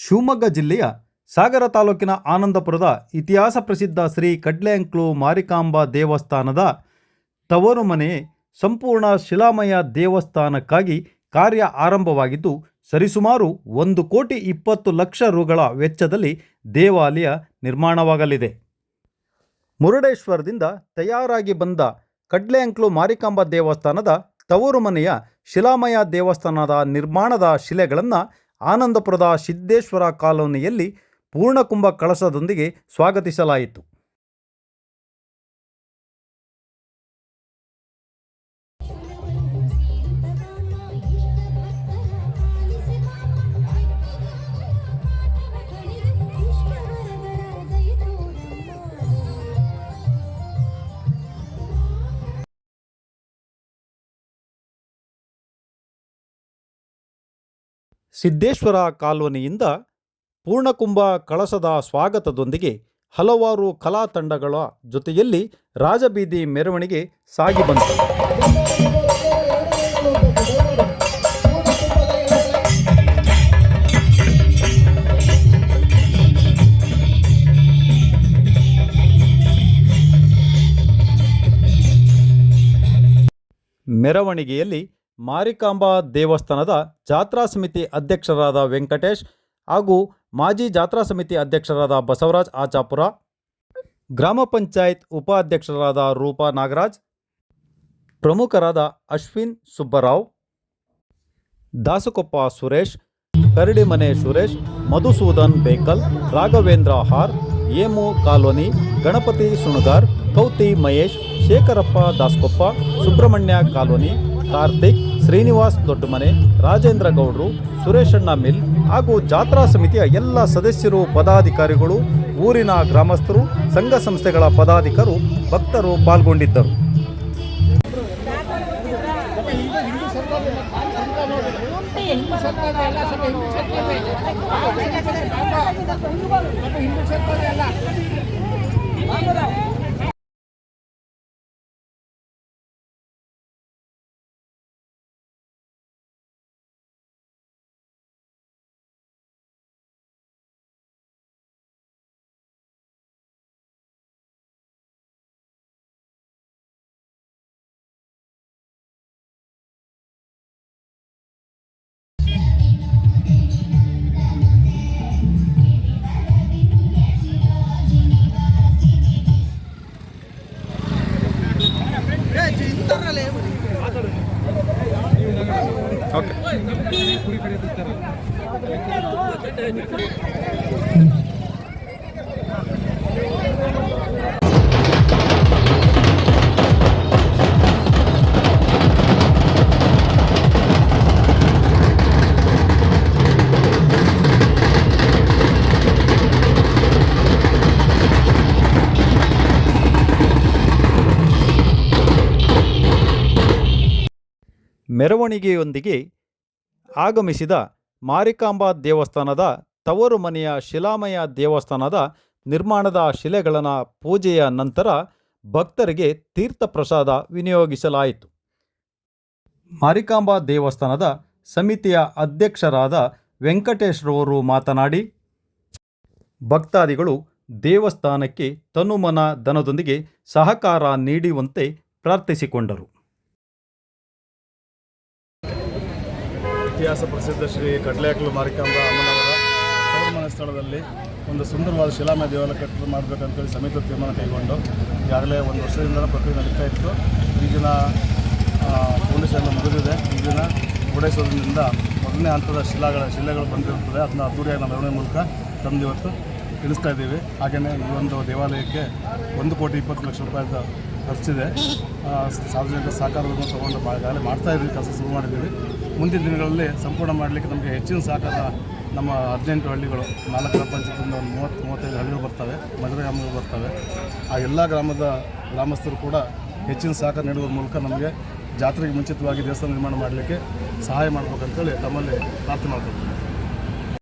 ಶಿವಮೊಗ್ಗ ಜಿಲ್ಲೆಯ ಸಾಗರ ತಾಲೂಕಿನ ಆನಂದಪುರದ ಇತಿಹಾಸ ಪ್ರಸಿದ್ಧ ಶ್ರೀ ಕಡ್ಲೆಂಕ್ಲು ಮಾರಿಕಾಂಬಾ ದೇವಸ್ಥಾನದ ತವರು ಮನೆ ಸಂಪೂರ್ಣ ಶಿಲಾಮಯ ದೇವಸ್ಥಾನಕ್ಕಾಗಿ ಕಾರ್ಯ ಆರಂಭವಾಗಿದ್ದು, ಸರಿಸುಮಾರು ಒಂದು ಕೋಟಿ ಇಪ್ಪತ್ತು ಲಕ್ಷ ರುಗಳ ವೆಚ್ಚದಲ್ಲಿ ದೇವಾಲಯ ನಿರ್ಮಾಣವಾಗಲಿದೆ. ಮುರುಡೇಶ್ವರದಿಂದ ತಯಾರಾಗಿ ಬಂದ ಕಡ್ಲೆಂಕ್ಲು ಮಾರಿಕಾಂಬಾ ದೇವಸ್ಥಾನದ ತವರು ಮನೆಯ ಶಿಲಾಮಯ ದೇವಸ್ಥಾನದ ನಿರ್ಮಾಣದ ಶಿಲೆಗಳನ್ನು ಆನಂದಪುರದ ಸಿದ್ದೇಶ್ವರ ಕಾಲೋನಿಯಲ್ಲಿ ಪೂರ್ಣಕುಂಭ ಕಳಸದೊಂದಿಗೆ ಸ್ವಾಗತಿಸಲಾಯಿತು. ಸಿದ್ದೇಶ್ವರ ಕಾಲೋನಿಯಿಂದ ಪೂರ್ಣಕುಂಭ ಕಳಸದ ಸ್ವಾಗತದೊಂದಿಗೆ ಹಲವಾರು ಕಲಾ ತಂಡಗಳ ಜೊತೆಯಲ್ಲಿ ರಾಜಬೀದಿ ಮೆರವಣಿಗೆ ಸಾಗಿ ಬಂತು. ಮೆರವಣಿಗೆಯಲ್ಲಿ ಮಾರಿಕಾಂಬಾ ದೇವಸ್ಥಾನದ ಜಾತ್ರಾ ಸಮಿತಿ ಅಧ್ಯಕ್ಷರಾದ ವೆಂಕಟೇಶ್ ಹಾಗೂ ಮಾಜಿ ಜಾತ್ರಾ ಸಮಿತಿ ಅಧ್ಯಕ್ಷರಾದ ಬಸವರಾಜ್ ಆಚಾಪುರ, ಗ್ರಾಮ ಪಂಚಾಯತ್ ಉಪಾಧ್ಯಕ್ಷರಾದ ರೂಪಾ ನಾಗರಾಜ್, ಪ್ರಮುಖರಾದ ಅಶ್ವಿನ್ ಸುಬ್ಬರಾವ್, ದಾಸಕೊಪ್ಪ ಸುರೇಶ್ ಕರಡಿಮನೆ ಸುರೇಶ್, ಮಧುಸೂದನ್ ಬೇಕಲ್, ರಾಘವೇಂದ್ರ ಹಾರ್, aim colony, Ganapati Sunagar, ಕೌತಿ Mahesh, Shekharappa Daskoppa, Subrahmanya colony, Karthik Srinivas Doddamane, Rajendra ಗೌಡ್ರು ಸುರೇಶಣ್ಣ ಮಿಲ್ ಹಾಗೂ ಜಾತ್ರಾ ಸಮಿತಿಯ ಎಲ್ಲ ಸದಸ್ಯರು, ಪದಾಧಿಕಾರಿಗಳು, ಊರಿನ ಗ್ರಾಮಸ್ಥರು, ಸಂಘ ಸಂಸ್ಥೆಗಳ ಪದಾಧಿಕರು, ಭಕ್ತರು ಪಾಲ್ಗೊಂಡಿದ್ದರು. ಮೆರವಣಿಗೆಯೊಂದಿಗೆ ಆಗಮಿಸಿದ ಮಾರಿಕಾಂಬಾ ದೇವಸ್ಥಾನದ ತವರು ಮನೆಯ ಶಿಲಾಮಯ ದೇವಸ್ಥಾನದ ನಿರ್ಮಾಣದ ಶಿಲೆಗಳನ ಪೂಜೆಯ ನಂತರ ಭಕ್ತರಿಗೆ ತೀರ್ಥ ಪ್ರಸಾದ ವಿನಿಯೋಗಿಸಲಾಯಿತು. ಮಾರಿಕಾಂಬಾ ದೇವಸ್ಥಾನದ ಸಮಿತಿಯ ಅಧ್ಯಕ್ಷರಾದ ವೆಂಕಟೇಶ್ವರವರು ಮಾತನಾಡಿ, ಭಕ್ತಾದಿಗಳು ದೇವಸ್ಥಾನಕ್ಕೆ ತನುಮನ ಧನದೊಂದಿಗೆ ಸಹಕಾರ ನೀಡುವಂತೆ ಪ್ರಾರ್ಥಿಸಿಕೊಂಡರು. ಇತಿಹಾಸ ಪ್ರಸಿದ್ಧ ಶ್ರೀ ಕಡಲೆಕಲು ಮಾರಿಕಾಂಬ ಅಮ್ಮನವರ ಸೌರಮನ ಸ್ಥಳದಲ್ಲಿ ಒಂದು ಸುಂದರವಾದ ಶಿಲಾಮಯ ದೇವಾಲಯ ಕಟ್ಟಲು ಮಾಡಬೇಕಂತೇಳಿ ಸಮಿತಿ ತೀರ್ಮಾನ ಕೈಗೊಂಡು ಈಗಾಗಲೇ ಒಂದು ವರ್ಷದಿಂದ ಪ್ರಕ್ರಿಯೆ ನಡೀತಾ ಇತ್ತು. ಈಗಿನ ಫೌಂಡೇಶನ್ ಮುಗಿದಿದೆ. ಈಗಿನ ಓಡೈಸೋದ್ರಿಂದ ಮೊದಲನೇ ಹಂತದ ಶಿಲಾಗಳ, ಶಿಲೆಗಳು ಬಂದಿರುತ್ತದೆ. ಅದನ್ನ ಅದ್ದೂರಿಯಾಗಿ ಮೆರವಣಿಗೆ ಮೂಲಕ ತಂದು ಇವತ್ತು ತಿಳಿಸ್ತಾ ಇದ್ದೀವಿ. ಹಾಗೆಯೇ ಈ ಒಂದು ದೇವಾಲಯಕ್ಕೆ ಒಂದು ಕೋಟಿ ಇಪ್ಪತ್ತು ಲಕ್ಷ ರೂಪಾಯಿದ ಖರ್ಚಿದೆ. ಸಾರ್ವಜನಿಕ ಸಹಕಾರವನ್ನು ತೊಗೊಂಡು ಭಾಗದಲ್ಲಿ ಮಾಡ್ತಾ ಇದ್ದೀವಿ, ಕೆಲಸ ಶುರು ಮಾಡಿದ್ದೀವಿ. ಮುಂದಿನ ದಿನಗಳಲ್ಲಿ ಸಂಪೂರ್ಣ ಮಾಡಲಿಕ್ಕೆ ನಮಗೆ ಹೆಚ್ಚಿನ ಸಹಕಾರ ನಮ್ಮ ಹದಿನೆಂಟು ಹಳ್ಳಿಗಳು, ನಾಲ್ಕು ಗ್ರಾಮ ಪಂಚಾಯತಿಂದ ಒಂದು ಮೂವತ್ತು, ಮೂವತ್ತೈದು ಹಳ್ಳಿಗಳು ಬರ್ತವೆ ಮದುವೆ ಗ್ರಾಮಗಳು ಬರ್ತವೆ. ಆ ಎಲ್ಲ ಗ್ರಾಮದ ಗ್ರಾಮಸ್ಥರು ಕೂಡ ಹೆಚ್ಚಿನ ಸಹಕಾರ ನೀಡುವ ಮೂಲಕ ನಮಗೆ ಜಾತ್ರೆಗೆ ಮುಂಚಿತವಾಗಿ ದೇವಸ್ಥಾನ ನಿರ್ಮಾಣ ಮಾಡಲಿಕ್ಕೆ ಸಹಾಯ ಮಾಡಬೇಕಂತೇಳಿ ತಮ್ಮಲ್ಲಿ ಪ್ರಾರ್ಥನೆ ಮಾಡ್ಕೊಳ್ತೀನಿ.